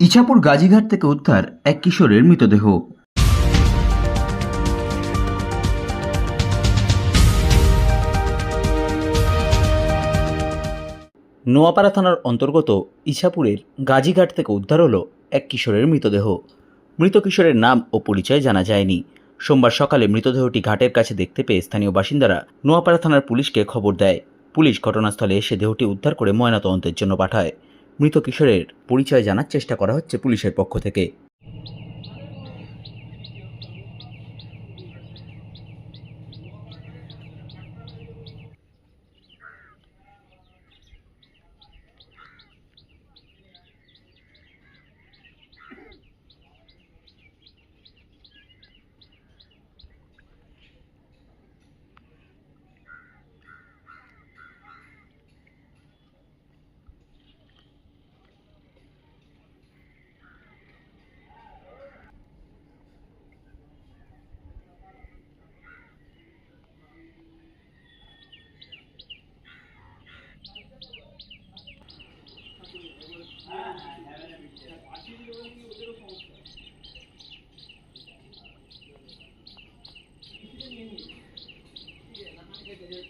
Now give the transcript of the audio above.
ইছাপুর গাজীঘাট থেকে উদ্ধার এক কিশোরের মৃতদেহ। নোয়াপাড়া থানার অন্তর্গত ইছাপুরের গাজীঘাট থেকে উদ্ধার হলো এক কিশোরের মৃতদেহ। মৃত কিশোরের নাম ও পরিচয় জানা যায়নি। সোমবার সকালে মৃতদেহটি ঘাটের কাছে দেখতে পেয়ে স্থানীয় বাসিন্দারা নোয়াপাড়া থানার পুলিশকে খবর দেয়। পুলিশ ঘটনাস্থলে এসে দেহটি উদ্ধার করে ময়নাতদন্তের জন্য পাঠায়। মৃত কিশোরের পরিচয় জানার চেষ্টা করা হচ্ছে পুলিশের পক্ষ থেকে।